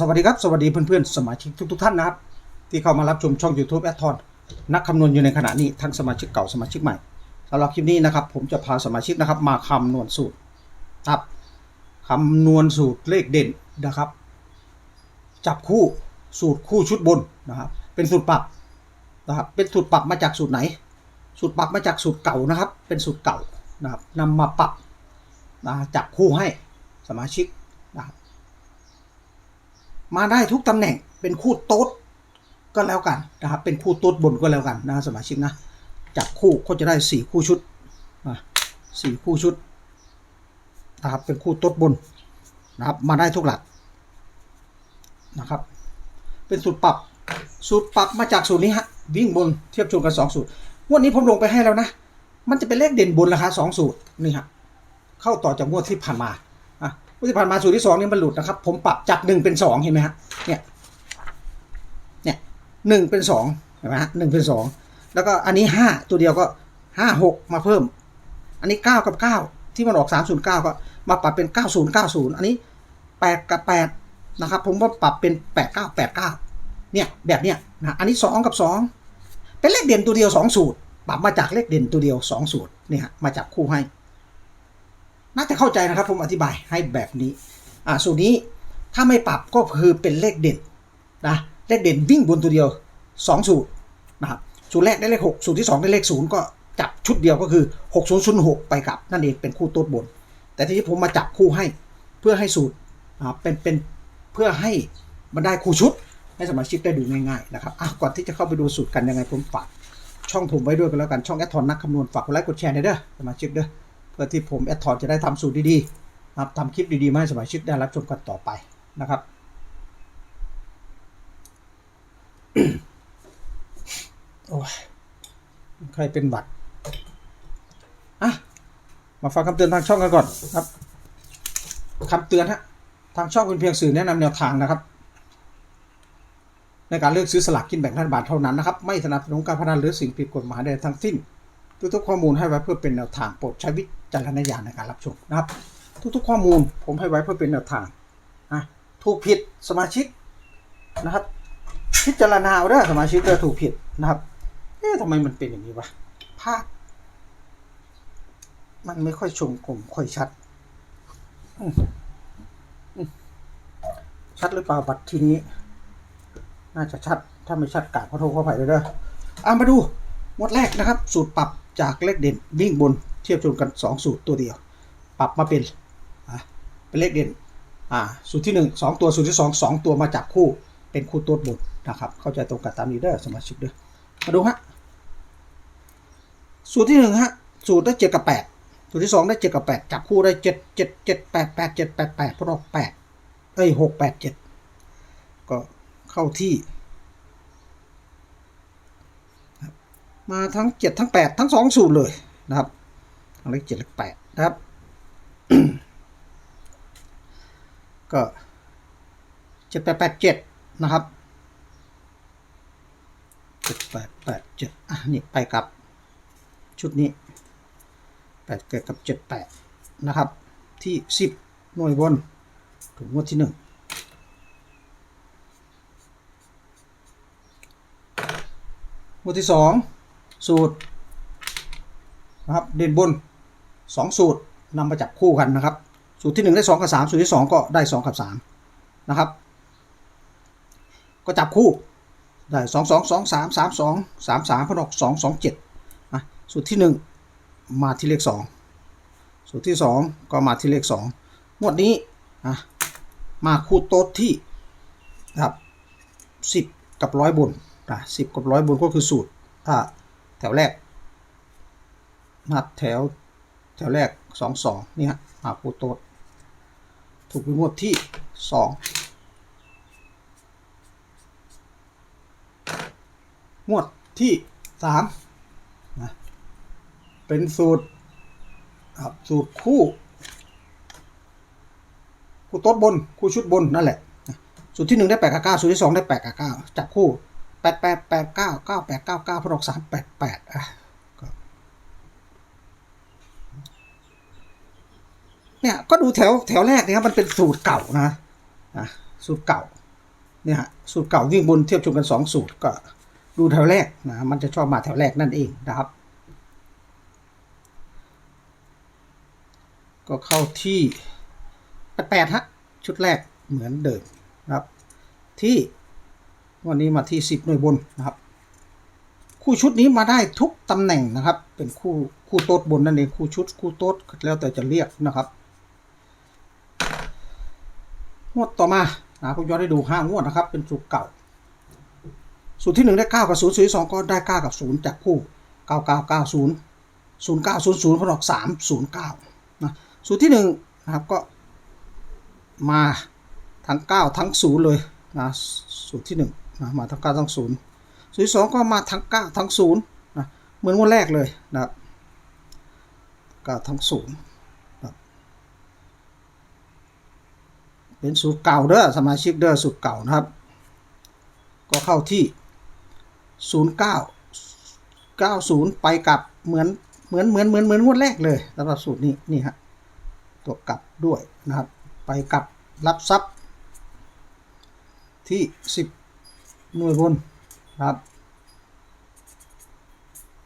สวัสดีครับ สวัสดีเพื่อนๆ สมาชิกทุกๆท่านนะครับ ที่เข้ามารับชมช่อง YouTube แอดทอนนักคำนวณอยู่ในขณะนี้ทั้งสมาชิกเก่าสมาชิกใหม่สำหรับคลิปนี้นะครับ ผมจะพาสมาชิกนะครับมาคำนวณสูตรครับคำนวณสูตรเลขเด่นนะครับ จับคู่สูตรคู่ชุดบนนะครับ เป็นสูตรปรับนะครับเป็นสูตรปรับมาจากสูตรไหน สูตรปรับมาจากสูตรเก่านะครับ เป็นสูตรเก่านะครับนำมาปรับนะจับคู่ให้สมาชิก มาได้ทุกตำแหน่งเป็นคู่โต๊ดก็แล้วกันนะครับ เป็นคู่โต๊ดบนก็แล้วกันนะสมาชิกนะจับคู่ก็จะได้สี่คู่ชุดอะสี่คู่ชุดนะครับเป็นคู่โต๊ดบนนะครับมาได้ทุกหลักนะครับ เป็นสูตรปรับสูตรปรับมาจากสูตรนี้ฮะวิ่งบนเทียบชนกันสองสูตรงวันนี้ผมลงไปให้แล้วนะ มันจะเป็นเลขเด่นบนราคาสองสูตรนี่ฮะเข้าต่อจากงวดที่ผ่านมา ที่ผ่านมาสูตรที่สองนี่มันหลุดนะครับ ผมปรับจากหนึ่งเป็นสองเห็นไหมฮะเนี่ยเนี่ยหนึ่งเป็นสองเห็นไหมฮะหนึ่งเป็นสองแล้วก็อันนี้ห้าตัวเดียวก็ห้าหกมาเพิ่ม อันนี้เก้ากับเก้าที่มันออกสามศูนย์เก้าก็มาปรับเป็นเก้าศูนย์เก้าศูนย์อันนี้แปดกับแปดนะครับ ผมก็ปรับเป็นแปดเก้าแปดเก้าเนี่ยแบบเนี้ยนะอันนี้สองกับสองเป็นเลขเด่นตัวเดียวสองสูตรปรับมาจากเลขเด่นตัวเดียวสองสูตรเนี่ยมาจับคู่ให้ น่าจะเข้าใจนะครับผมอธิบายให้แบบนี้อ่าสูตรนี้ถ้าไม่ปรับก็คือเป็นเลขเด่นนะเลขเด่นวิ่งบนตัวเดียวสองสูตรนะครับสูตรแรกได้เลขหกสูตรที่สองได้เลขศูนย์ก็จับชุดเดียวก็คือหกศูนย์ศูนย์หกไปกลับ นั่นเองเป็นคู่ต้นบน แต่ทีนี้ผมมาจับคู่ให้เพื่อให้สูตรอ่าเป็นเป็นเพื่อให้มันได้คู่ชุดให้สมาชิกได้ดูง่ายๆนะครับอะก่อนที่จะเข้าไปดูสูตรกันยังไงผมฝากช่องผมไว้ด้วยกันแล้วกันช่องแอดทอนนักคำนวณฝากกดไลค์กดแชร์เด้อสมาชิกเด้อ พื่อที่ผมแอดทอนจะได้ทำสูตรดีๆนะครับทำคลิปดีๆมาให้สมาชิกได้รับชมกันต่อไปนะครับโอ้ยใครเป็นหวัดอะมาฟังคำเตือนทางช่องกันก่อนครับคำเตือนฮะทางช่องเป็นเพียงสื่อแนะนำแนวทางนะครับ ในการเลือกซื้อสลากกินแบ่งรัฐบาลเท่านั้นนะครับ ไม่สนับสนุนการพนันหรือสิ่งผิดกฎหมายใดทั้งสิ้นทุกๆข้อมูลให้ไว้เพื่อเป็นแนวทางโปรดใช้วิ จารณญาณในการรับชมนะครับ ทุกๆข้อมูลผมให้ไว้เพื่อเป็นแนวทางอะถูกผิดสมาชิกนะครับ พิจารณาเอาเด้อสมาชิกเด้อถูกผิดนะครับเอ๊ะทำไมมันเป็นอย่างนี้วะภาพ มันไม่ค่อยชมกลมค่อยชัดชัดหรือเปล่าบัตรทีนี้ น่าจะชัดถ้าไม่ชัดกาบขอโทษขออภัยด้วยเด้ออะมาดูงวดแรกนะครับ สูตรปรับจากเลขเด่นวิ่งบน ทียบชนกัน 2 สูตรตัวเดียว ปรับมาเป็นเป็นเลขเด่นสูตรที่ 1 2 ตัวสูตรที่ 2 2 ตัวมาจับคู่เป็นคู่ตัวบนนะครับเข้าใจตรงกันตามนี้เด้อสมาชิกเด้อมาดูฮะสูตรที่1ฮะสูตรได้7กับ 8 สูตรที่ 2 ได้7กับ 8 จับคู่ได้ 7 7 7 8 8 7 8 8พอดอก8เอ้ย6 8 7 ก็เข้าที่มาทั้ง 7 ทั้ง 8 ทั้ง 2 สูตรเลยนะครับ เลข7เลข8นะครับ ก็เจ็ดแปดแปดเจ็ดนะครับเจ็ดแปดแปดเจ็ดอะนี่ไปกับชุดนี้แปดเกิดกับเจ็ดแปดนะครับ ที่สิบหน่วยบนถึงงวดที่หนึ่งงวดที่สองสูตรนะครับเด่นบน สองสูตรนำมาจับคู่กันนะครับ สูตรที่หนึ่งได้สองกับสามสูตรที่สองก็ได้สองกับสามนะครับ ก็จับคู่ได้สองสองสองสามสามสองสามสามพนกสองสองเจ็ดนะสูตรที่หนึ่งมาที่เลขสองสูตรที่สองก็มาที่เลขสองวดนี้นะมาคู่โต๊ดที่นะครับสิบกับร้อยบนนะสิบกับร้อยบนก็คือสูตรแถวแรกนับแถว แถวแรกสองสองนี่ฮะมาคู่โต๊ดถูกเป็นงวดที่สองงวดที่สามนะเป็นสูตรครับสูตรคู่ คู่โต๊ดบน คู่ชุดบนนั่นแหละสูตรที่หนึ่งได้แปดกับเก้าสูตรที่สองได้แปดกับเก้าจับคู่แปดแปดแปดเก้าเก้าแปดเก้าเก้าพอดอกสามแปดแปดอะก็ เนี่ยก็ดูแถวแถวแรกนะครับมันเป็นสูตรเก่านะอะสูตรเก่าเนี่ยฮะสูตรเก่าวิ่งบนเทียบชนกันสองสูตรก็ดูแถวแรกนะมันจะชอบมาแถวแรกนั่นเองนะครับ ก็เข้าที่แปดฮะชุดแรกเหมือนเดิมนะครับ ที่วันนี้มาที่สิบหน่วยบนนะครับ คู่ชุดนี้มาได้ทุกตำแหน่งนะครับ เป็นคู่คู่โต๊ดบนนั่นเองคู่ชุดคู่โต๊ดแล้วแต่จะเรียกนะครับ งวดต่อมานะผมย้อนให้ดูห้างวดนะครับ เป็นสูตรเก่า สูตรที่หนึ่งได้เก้ากับศูนย์สูตรที่สองก็ได้เก้ากับศูนย์จากคู่เก้าเก้าเก้าศูนย์ศูนย์เก้าศูนย์ศูนย์พออกสามศูนย์เก้านะสูตรที่หนึ่งนะครับก็มาทั้งเก้าทั้งศูนย์เลยนะสูตรที่หนึ่งนะมาทั้งเก้าทั้งศูนย์สูตรที่สองก็มาทั้งเก้าทั้งศูนย์นะเหมือนงวันแรกเลยนะครับเก้าทั้งศูนย์ เป็นสูตรเก่าเด้อสมาชิกเด้อสูตรเก่านะครับ ก็เข้าที่ 09 90 ไปกลับเหมือนเหมือนเหมือนเหมือนเหมือนงวดแรกเลยสำหรับสูตรนี้นี่ฮะตัวกลับด้วยนะครับ ไปกลับรับทรัพย์ที่ 10 หน่วยบนนะครับ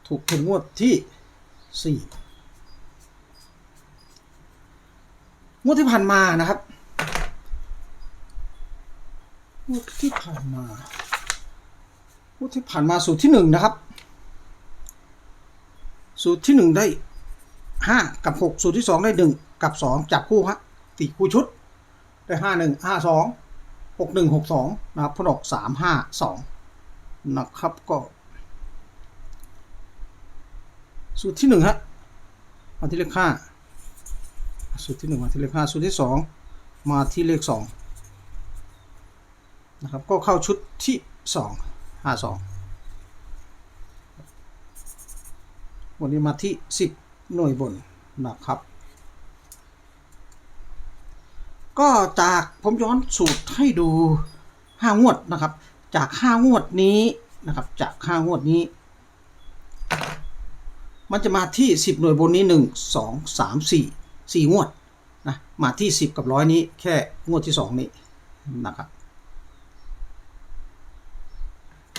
ถูกถึงงวดที่ 4 งวดที่ผ่านมานะครับ งวดที่ผ่านมางวดที่ผ่านมาสูตรที่หนึ่งนะครับ สูตรที่หนึ่งได้ห้ากับหกสูตรที่สองได้หนึ่งกับสองจับคู่ฮะสี่คู่ชุด ได้ห้าหนึ่งห้าสองหกหนึ่งหกสองนะครับพนออกสามห้าสองนะครับก็ สูตรที่หนึ่งฮะมาที่เลขห้าสูตรที่หนึ่งมาที่เลขห้าสูตรที่สองมาที่เลขสอง นะครับ ก็เข้าชุดที่สองห้าสองวันนี้มาที่สิบหน่วยบนนะครับ ก็จากผมย้อนสูตรให้ดูห้างวดนะครับ จากห้างวดนี้นะครับ จากห้างวดนี้ มันจะมาที่สิบหน่วยบนนี้หนึ่งสองสามสี่สี่งวดนะมาที่สิบกับร้อยนี้แค่งวดที่สองนี้นะครับ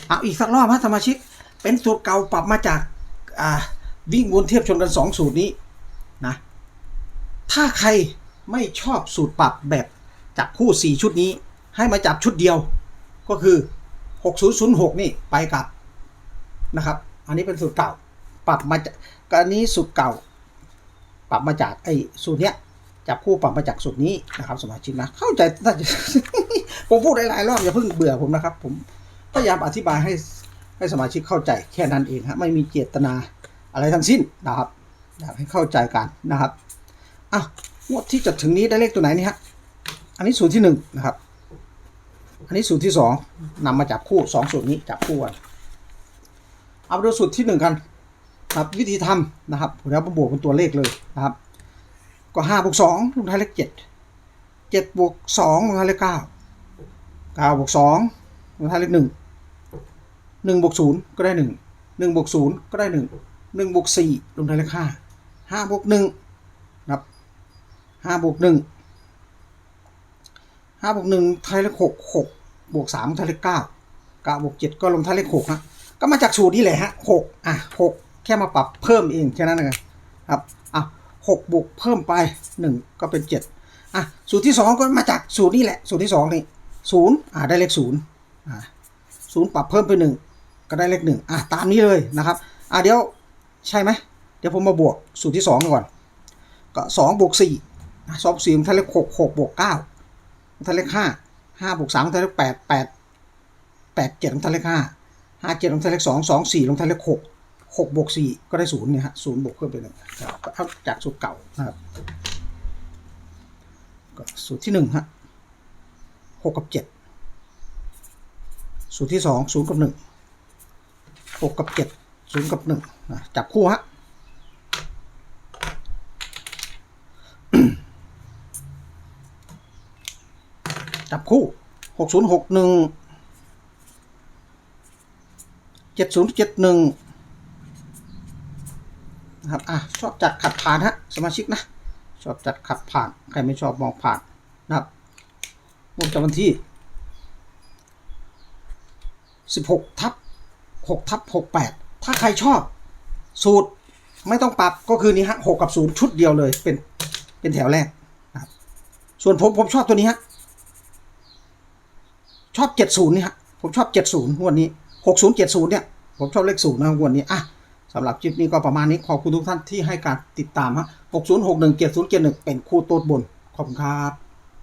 เอาอีกสักรอบฮะสมาชิก เป็นสูตรเก่าปรับมาจากวิ่งวนเทียบชนกัน 2 สูตรนี้นะถ้าใครไม่ชอบสูตรปรับแบบจับคู่ 4 ชุดนี้ ให้มาจับชุดเดียว ก็คือ 6006 นี่ไปกับนะครับ อันนี้เป็นสูตรเก่า ปรับมาจากก็อันนี้สูตรเก่า ปรับมาจากไอ้สูตรเนี้ยจับคู่ปรับมาจากสูตรนี้นะครับ สมาชิกนะเข้าใจผมพูดหลายๆรอบอย่าเพิ่งเบื่อผมนะครับ ผม พยายามอธิบายให้ให้สมาชิกเข้าใจแค่นั้นเองฮะไม่มีเจตนาอะไรทั้งสิ้นนะครับอยากให้เข้าใจกันนะครับอ้าวงวดที่จะถึงนี้ได้เลขตัวไหนนี่ฮะอันนี้สูตรที่หนึ่งนะครับ อันนี้สูตรที่สองนำมาจับคู่สองสูตรนี้จับคู่กันเอาไปดูสูตรที่หนึ่งกันครับวิธีทำนะครับแล้วมาบวกเป็นตัวเลขเลยนะครับ ก็ห้าบวกสองลงท้ายเลขเจ็ดเจ็ดบวกสองลงท้ายเลขเก้าเก้าบวกสองลงท้ายเลขหนึ่ง หนึ่งบวกศูนย์ก็ได้หนึ่งหนึ่งบวกศูนย์ก็ได้หนึ่งหนึ่งบวกสี่ลงท้ายเลขห้าห้าบวกหนึ่งนับห้าบวกหนึ่งห้าบวกหนึ่งท้ายเลขหกหกบวกสามท้ายเลขเก้าเก้าบวกเจ็ดก็ลงท้ายเลขหกฮะก็มาจากสูตรนี้แหละฮะหกอะหกแค่มาปรับเพิ่มเองแค่นั้นเองครับอะหกบวกเพิ่มไปหนึ่งก็เป็นเจ็ดอะสูตรที่สองก็มาจากสูตรนี้แหละ สูตรที่สองนี่ศูนย์อ่าได้เลขศูนย์อ่าศูนย์ปรับเพิ่มไปหนึ่ง ก็ได้เลขหนึ่งอะตามนี้เลยนะครับอะเดี๋ยวใช่ไหมเดี๋ยวผมมาบวกสูตรที่สองก่อน ก็สองบวกสี่สองสี่มันทะเลขหกหกบวกเก้ามันทะเลขห้าห้าบวกสามมันทะเลขแปดแปดแปดเจ็ดมันทะเลขห้าห้าเจ็ดมันทะเลขสองสองสี่ลงทะเลขหกหกบวกสี่ก็ได้ศูนย์เนี่ยฮะศูนย์บวกเพิ่มไปหนึ่งก็เอาจากสูตรเก่านะครับก็สูตรที่หนึ่งฮะหกกับเจ็ดสูตรที่สองศูนย์กับหนึ่ง หกกับเจ็ดศูนย์กับหนึ่งนะจับคู่ฮะจับคู่หกศูนย์หกหนึ่งเจ็ดศูนย์เจ็ดหนึ่งนะครับ อะ ชอบจัดขัดผ่านฮะ สมาชิกนะ ชอบจัดขัดผ่าน ใครไม่ชอบมองผ่านนะครับงวดประจำวันที่ 16 ทับ 6ทับ68 ถ้าใครชอบ สูตรไม่ต้องปรับก็คือนี้ฮะ6กับ 0 ชุดเดียวเลย เป็นเป็นแถวแรกนะครับส่วนผมผมชอบตัวนี้ฮะชอบ 70 นี่ฮะผมชอบ 70งวดนี้ 60 70 เนี่ย ผมชอบเลขศูนย์นะงวดนี้อะสำหรับคลิปนี้ก็ประมาณนี้ขอบคุณทุกท่านที่ให้การติดตามฮะ60 61 70 71 เป็นคู่โต๊ดบนขอบคุณครับ